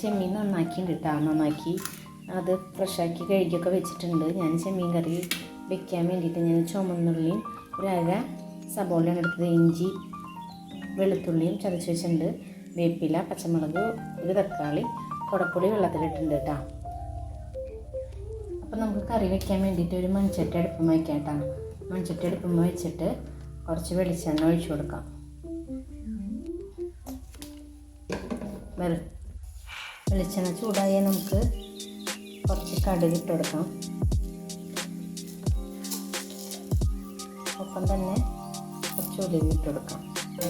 ചെമ്മീൻ നന്നാക്കിയിട്ടുണ്ട് കേട്ടോ നന്നാക്കി അത് ഫ്രഷാക്കി കഴുകിയൊക്കെ വെച്ചിട്ടുണ്ട്. ഞാൻ ചെമ്മീൻ കറി വെക്കാൻ വേണ്ടിയിട്ട് ഞാൻ ചുമന്നുള്ളിയും ഒരു അര സബോളയാണ് എടുത്തത്. ഇഞ്ചി വെളുത്തുള്ളിയും ചതച്ച് വെച്ചിട്ടുണ്ട്. വേപ്പില പച്ചമുളക് ഒരു തക്കാളി കുടപ്പുളി വെള്ളത്തിലിട്ടുണ്ട് കേട്ടോ അപ്പോൾ നമുക്ക് കറി വെക്കാൻ വേണ്ടിയിട്ട് ഒരു മൺചട്ടി അടുപ്പം വയ്ക്കാം കേട്ടോ മൺചട്ടി അടുപ്പം വെച്ചിട്ട് കുറച്ച് വെളിച്ചെണ്ണ ഒഴിച്ചു കൊടുക്കാം. വെളി വെളിച്ചെണ്ണ ചൂടായാൽ നമുക്ക് കുറച്ച് കടുക് ഇട്ട് കൊടുക്കാം. ഒപ്പം തന്നെ കുറച്ച് ഉലുവ ഇട്ട് കൊടുക്കാം.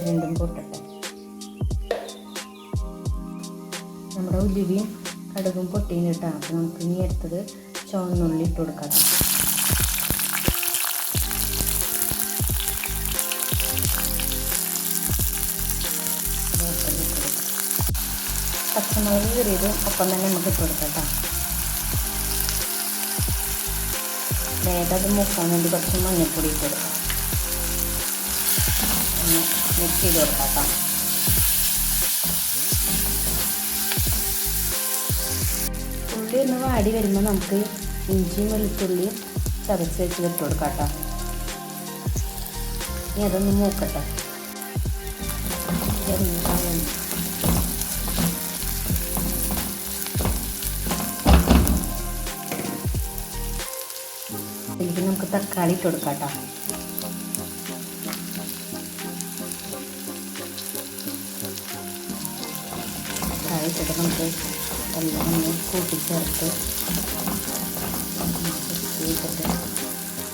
വീണ്ടും പൊട്ടട്ടെ. നമ്മുടെ ഉലുവയും കടുകും പൊട്ടിയും കിട്ടാം. അപ്പോൾ നമുക്ക് ഇനി അടുത്തത് ചുവന്നുള്ളി ഇട്ട് കൊടുക്കാം. പച്ചമുളക് കീറിയതും ഒപ്പം തന്നെ നമുക്ക് ഇട്ട് വേഗം മുക്കാൻ വേണ്ടി കുറച്ച് മഞ്ഞൾപ്പൊടി ഇട്ട് കൊടുക്കാം. മിക്സ് ചെയ്ത് കൊടുക്കാം ഉള്ളി ഒന്ന് വാടി വരുമ്പോൾ നമുക്ക് ഇഞ്ചിയും വെളുത്തുള്ളിയും ചതച്ച് വെച്ച് ഇട്ട് കൊടുക്കാം കേട്ടോ. ഇനി അതൊന്ന് മൂക്കട്ടെ. തക്കാളി ഇട്ട് കൊടുക്കാം കേട്ടോ നമുക്ക് എല്ലാം ഒന്ന് കൂട്ടിച്ചേർത്ത് ചെയ്തിട്ട്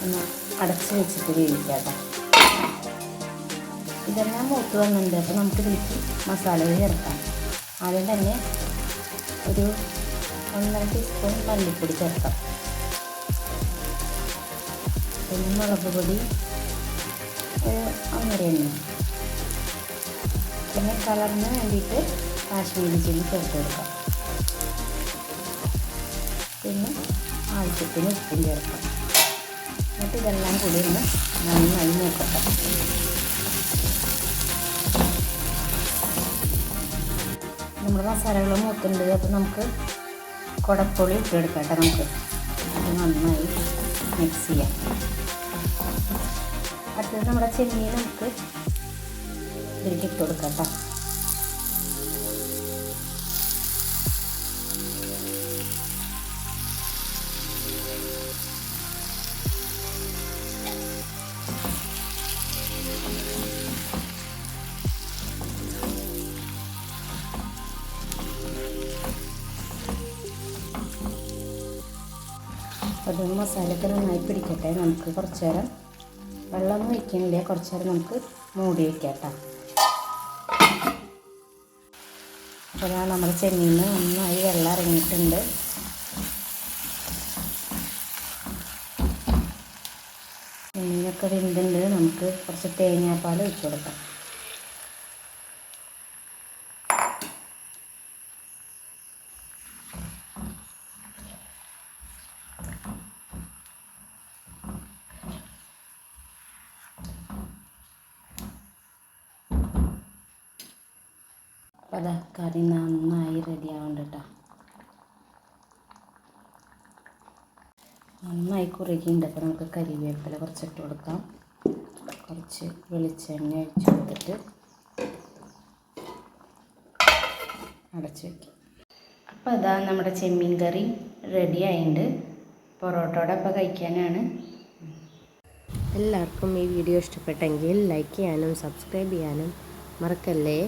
ഒന്ന് അടച്ച് വെച്ചിട്ട് വേവിക്കാം കേട്ടോ ഇതെല്ലാം മൂത്ത് വന്നിട്ടുണ്ട്. അപ്പോൾ നമുക്ക് ഇതിലേക്ക് മസാലകൾ ചേർക്കാം. ആദ്യം തന്നെ ഒരു ഒന്നര ടീസ്പൂൺ മല്ലിപ്പൊടി ചേർക്കാം. പിന്നെ മുളക് പൊടി അങ്ങനെ തന്നെ പിന്നെ കളറിന് വേണ്ടിയിട്ട് കാശ്മീരി ചില്ലി ചേർത്ത് കൊടുക്കാം. പിന്നെ ആവശ്യത്തിന് ഉപ്പും ചേർക്കാം. എന്നിട്ട് ഇതെല്ലാം കൂടി ഒന്ന് നന്നായി നോക്കട്ടെ നമ്മുടെ മസാലകൾ മൂത്തുണ്ട് അപ്പോൾ നമുക്ക് കുടപ്പൊളി ഇട്ടെടുക്കാം കേട്ടോ നമുക്ക്. നന്നായി മിക്സ് ചെയ്യാം. അടുത്തത് നമ്മുടെ ചെമ്മീൻ നമുക്ക് ഇതിലേക്ക് ഇട്ട് കൊടുക്കാം കേട്ടോ. അത് മസാലയൊക്കെ നന്നായി പിടിക്കട്ടെ. നമുക്ക് കുറച്ചു നേരം വെള്ളമൊന്നും വയ്ക്കുന്നില്ല കുറച്ച് നേരം നമുക്ക് മൂടി വയ്ക്കാം കേട്ടോ അപ്പോൾ നമ്മുടെ ചെമ്മീന് നന്നായി വെള്ളം ഇറങ്ങിയിട്ടുണ്ട്. ചെമ്മീനൊക്കെ വെന്തുണ്ട്. നമുക്ക് കുറച്ച് തേങ്ങാപ്പാൽ ഒഴിച്ചു കൊടുക്കാം. അതാ കറി നന്നായി റെഡി ആവുന്നുണ്ട് കേട്ടോ നന്നായി കുറുകിയുണ്ട് അപ്പോൾ നമുക്ക് കരിവേപ്പില കുറച്ചിട്ട് കൊടുക്കാം. കുറച്ച് വെളിച്ചെണ്ണ ഒഴിച്ച് കൊടുത്തിട്ട് അടച്ച് വയ്ക്കും അപ്പോൾ അതാ നമ്മുടെ ചെമ്മീൻ കറി റെഡി ആയിട്ടുണ്ട് പൊറോട്ടോടെ അപ്പോൾ കഴിക്കാനാണ്. എല്ലാവർക്കും ഈ വീഡിയോ ഇഷ്ടപ്പെട്ടെങ്കിൽ ലൈക്ക് ചെയ്യാനും സബ്സ്ക്രൈബ് ചെയ്യാനും മറക്കല്ലേ?